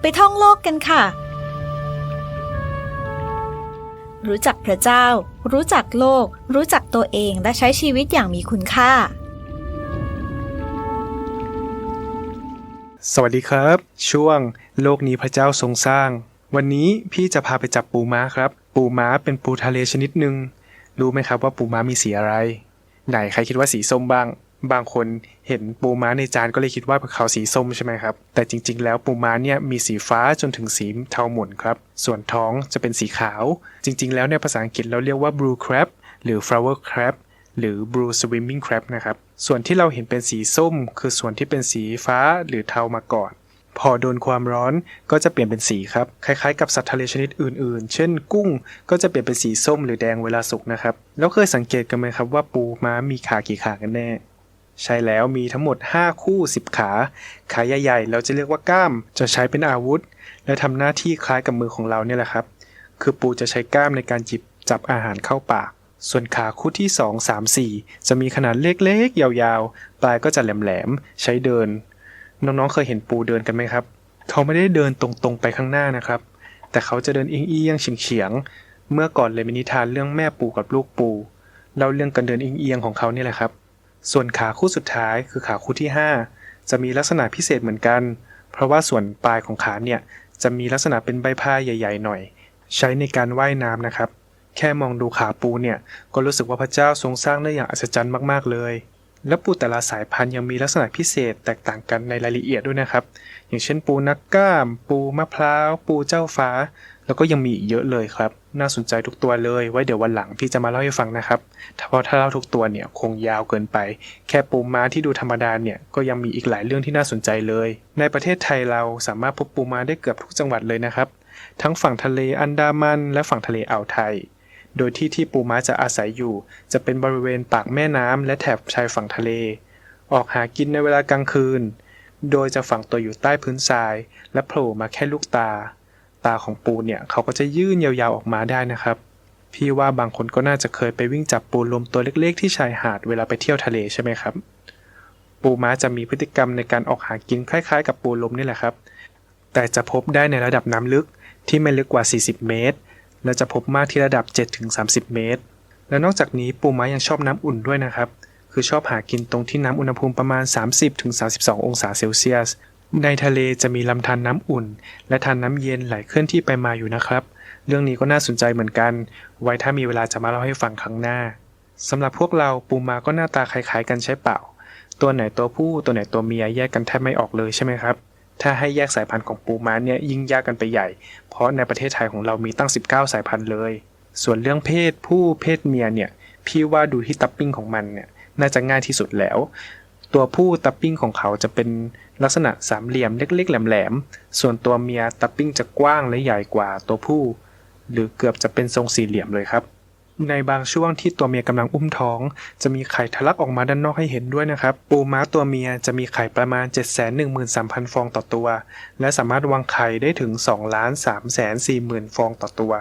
ไปท่องโลกกันค่ะ รู้จักพระเจ้า รู้จักโลก รู้จักตัวเองและใช้ชีวิตอย่างมีคุณค่า สวัสดีครับ ช่วงโลกนี้พระเจ้าทรงสร้าง วันนี้พี่จะพาไปจับปูม้าครับ ปูม้าเป็นปูทะเลชนิดหนึ่งรู้ไหมครับว่าปูม้ามีสีอะไร ไหนใครคิดว่าสีส้มบ้าง บางคนเห็นปูม้าในจานก็เลยคิดว่าเขาสีส้มใช่ไหมครับ แต่จริงๆ แล้วปูม้าเนี่ยมีสีฟ้าจนถึงสีเทาหม่นครับ ส่วนท้องจะเป็นสีขาว จริงๆ แล้วในภาษาอังกฤษเราเรียกว่า blue crab หรือ flower crab หรือ blue swimming crab นะครับ ส่วนที่เราเห็นเป็นสีส้ม คือส่วนที่เป็นสีฟ้าหรือเทามาก่อน พอโดนความร้อนก็จะเปลี่ยนเป็นสีครับ คล้ายๆ กับสัตว์ทะเลชนิดอื่นๆ เช่นกุ้ง ก็จะเปลี่ยนเป็นสีส้มหรือแดงเวลาสุกนะครับ แล้วเคยสังเกตกันไหมครับว่าปูม้ามีขากี่ขากันแน่ ใช่แล้วมีทั้งหมด 5 คู่ 10 ขา ขาใหญ่ๆ เราจะเรียกว่าก้าม จะใช้เป็นอาวุธ และทำหน้าที่คล้ายกับมือของเราเนี่ยแหละครับ คือปูจะใช้ก้ามในการจิบจับอาหารเข้าปาก ส่วนขาคู่ที่ 2 3 4 จะมีขนาดเล็กๆ ยาวๆ ปลายก็จะแหลมๆ ใช้เดิน น้องๆ เคยเห็นปูเดินกันไหมครับ เขาไม่ได้เดินตรงๆ ไปข้างหน้านะครับ แต่เขาจะเดินเอียงๆเฉียงๆ เมื่อก่อนเลยมีนิทานเรื่องแม่ปูกับลูกปูเล่าเรื่องการเดินเอียงๆของเขานี่แหละครับ ส่วนขาคู่สุดท้ายคือขาคู่ที่ 5 จะมีลักษณะพิเศษเหมือนกัน เพราะว่าส่วนปลายของขาเนี่ยจะมีลักษณะเป็นใบพายใหญ่ ๆ หน่อย ใช้ในการว่ายน้ำนะครับ แค่มองดูขาปูเนี่ยก็รู้สึกว่าพระเจ้าทรงสร้างได้อย่างอัศจรรย์มากๆเลย และปูแต่ละสายพันธุ์ยังมีลักษณะพิเศษแตกต่างกันในรายละเอียดด้วยนะครับ อย่างเช่นปูนักกล้าม ปูมะพร้าว ปูเจ้าฟ้า แล้วก็ยังมีอีกเยอะเลยครับ น่าสนใจทุกตัวเลย ไว้เดี๋ยววันหลังพี่จะมาเล่าให้ฟังนะครับ ถ้าเพราะถ้าเล่าทุกตัวเนี่ยคงยาวเกินไป แค่ปูม้าที่ดูธรรมดาเนี่ยก็ยังมีอีกหลายเรื่องที่น่าสนใจเลย ในประเทศไทยเราสามารถพบปูม้าได้เกือบทุกจังหวัดเลยนะครับ ทั้งฝั่งทะเลอันดามัน และฝั่งทะเลอ่าวไทย โดยที่ที่ปูม้าจะอาศัยอยู่ จะเป็นบริเวณปากแม่น้ำและแถบชายฝั่งทะเล ออกหากินในเวลากลางคืน โดยจะฝังตัวอยู่ใต้พื้นทราย และโผล่มาแค่ลูกตา ตาของปูเนี่ยเขาก็จะยื่นยาวๆออกมาได้นะครับ พี่ว่าบางคนก็น่าจะเคยไปวิ่งจับปูลมตัวเล็ก ๆ ที่ชายหาดเวลาไปเที่ยวทะเลใช่ไหมครับ ปูม้าจะมีพฤติกรรมในการออกหากินคล้ายๆ กับปูลมนี่แหละครับ แต่จะพบได้ในระดับน้ำลึกที่ไม่ลึกกว่า 40 เมตร และจะพบมากที่ระดับ 7-30 เมตร และนอกจากนี้ปูม้ายังชอบน้ำอุ่นด้วยนะครับ คือชอบหากินตรงที่น้ำอุณหภูมิประมาณ 30-32 องศาเซลเซียส ในทะเลจะมีลำธารน้ำอุ่น และทานน้ำเย็นไหลเคลื่อนที่ไปมาอยู่นะครับ เรื่องนี้ก็น่าสนใจเหมือนกัน ไว้ถ้ามีเวลาจะมาเล่าให้ฟังครั้งหน้าสำหรับพวกเราปูม้าก็หน้าตาคล้ายๆ กันใช่เปล่า ตัวไหนตัวผู้ตัวไหนตัวเมียแยกกันแทบไม่ออกเลยใช่ไหมครับ ถ้าให้แยกสายพันธุ์ของปูม้าเนี่ยยิ่งยากกันไปใหญ่ เพราะในประเทศไทยของเรามีตั้ง 19 สายพันธุ์เลย ส่วนเรื่องเพศผู้เพศเมียเนี่ยพี่ว่าดูที่ตับปิ้งของมันเนี่ยน่าจะง่ายที่สุดแล้ว ตัวผู้ตับปิ้งของเขาจะเป็นลักษณะสามเหลี่ยมเล็ก ๆ แหลมๆส่วนตัวเมียตับปิ้งจะกว้างและใหญ่กว่าตัวผู้ หรือเกือบจะเป็นทรงสี่เหลี่ยมเลยครับ ในบางช่วงที่ตัวเมียกำลังอุ้มท้อง จะมีไข่ทะลักออกมาด้านนอกให้เห็นด้วยนะครับ ปูม้าตัวเมียจะมีไข่ประมาณ 713,000 ฟองต่อตัว และสามารถวางไข่ได้ถึง2ล้าน3แสน4หมื่นฟองต่อตัว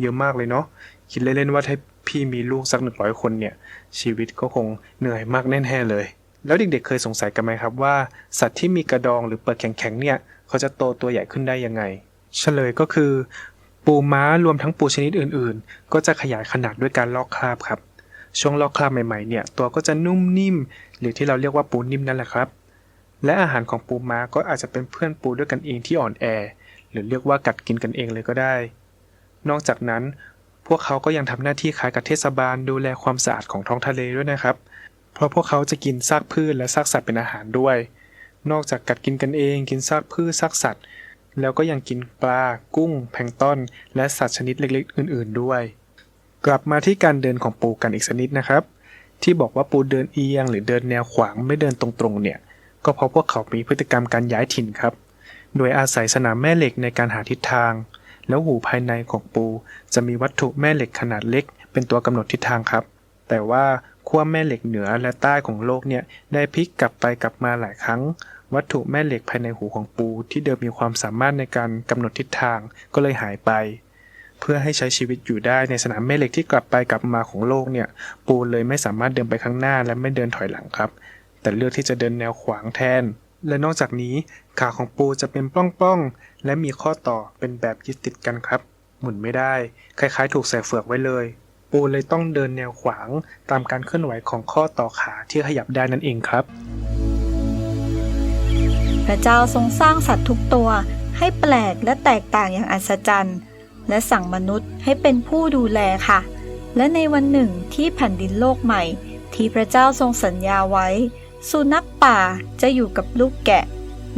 เยอะมากเลยเนาะคิดเล่นๆว่าถ้าพี่มีลูกสัก100คนเนี่ย ชีวิตก็คงเหนื่อยมากแน่ๆเลย แล้วเด็กๆเคยสงสัยกันไหมครับว่า สัตว์ที่มีกระดองหรือเปลือกแข็งๆเนี่ย เขาจะโตตัวใหญ่ขึ้นได้ยังไงเฉลยก็คือ ปูม้ารวมทั้งปูชนิดอื่นๆ ก็จะขยายขนาดด้วยการลอกคราบครับ ช่วงลอกคราบใหม่ๆเนี่ยตัวก็จะนุ่มนิ่ม หรือที่เราเรียกว่าปูนิ่มนั่นแหละครับ และอาหารของปูม้าก็อาจจะเป็นเพื่อนปูด้วยกันเองที่อ่อนแอ หรือเรียกว่ากัดกินกันเองเลยก็ได้ นอกจากนั้น พวกเขาก็ยังทำหน้าที่คล้ายกับเทศบาลดูแลความสะอาดของท้องทะเลด้วยนะครับ เพราะพวกเขาจะกินซากพืชและซากสัตว์เป็นอาหารด้วย นอกจากกัดกินกันเอง กินซากพืชซากสัตว์ แล้วก็ยังกินปลา กุ้ง แพลงต้น และสัตว์ชนิดเล็กๆ อื่น ๆ ด้วย กลับมาที่การเดินของปูกันอีกสักนิดนะครับ ที่บอกว่าปูเดินเอียง หรือเดินแนวขวางไม่เดินตรงๆ เนี่ย ก็เพราะพวกเขามีพฤติกรรมการย้ายถิ่นครับ โดยอาศัยสนามแม่เหล็กในการหาทิศทาง แล้วหูภายในของปู จะมีวัตถุแม่เหล็กขนาดเล็ก เป็นตัวกำหนดทิศทางครับ แต่ว่าขั้วแม่เหล็กเหนือและใต้ของโลกเนี่ยได้พลิกกลับไปกลับมาหลายครั้ง วัตถุแม่เหล็กภายในหูของปูที่เดิมมีความสามารถในการกำหนดทิศทางก็เลยหายไป เพื่อให้ใช้ชีวิตอยู่ได้ในสนามแม่เหล็กที่กลับไปกลับมาของโลกเนี่ย ปูเลยไม่สามารถเดินไปข้างหน้าและไม่เดินถอยหลังครับ แต่เลือกที่จะเดินแนวขวางแทน และนอกจากนี้ขาของปูจะเป็นปล้องๆและมีข้อต่อเป็นแบบยึดติดกันครับ หมุนไม่ได้ คล้ายๆ ถูกใส่เฟือกไว้เลย ปูเลยต้องเดินแนวขวางตามการเคลื่อนไหวของข้อต่อขาที่ขยับได้นั่นเองครับ ระเจ้าทรงสร้างสัตว์ทุกตัวให้แปลกและแตกต่างอย่างอัศจรรย์ และสั่งมนุษย์ให้เป็นผู้ดูแลค่ะ และในวันหนึ่งที่แผ่นดินโลกใหม่ ที่พระเจ้าทรงสัญญาไว้ สุนัขป่าจะอยู่กับลูกแกะ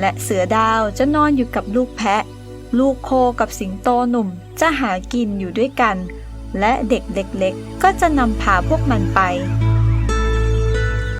และเสือดาวจะนอนอยู่กับลูกแพะ ลูกโคกับสิงโตหนุ่มจะหากินอยู่ด้วยกัน และเด็กเล็กๆก็จะนำพาพวกมันไป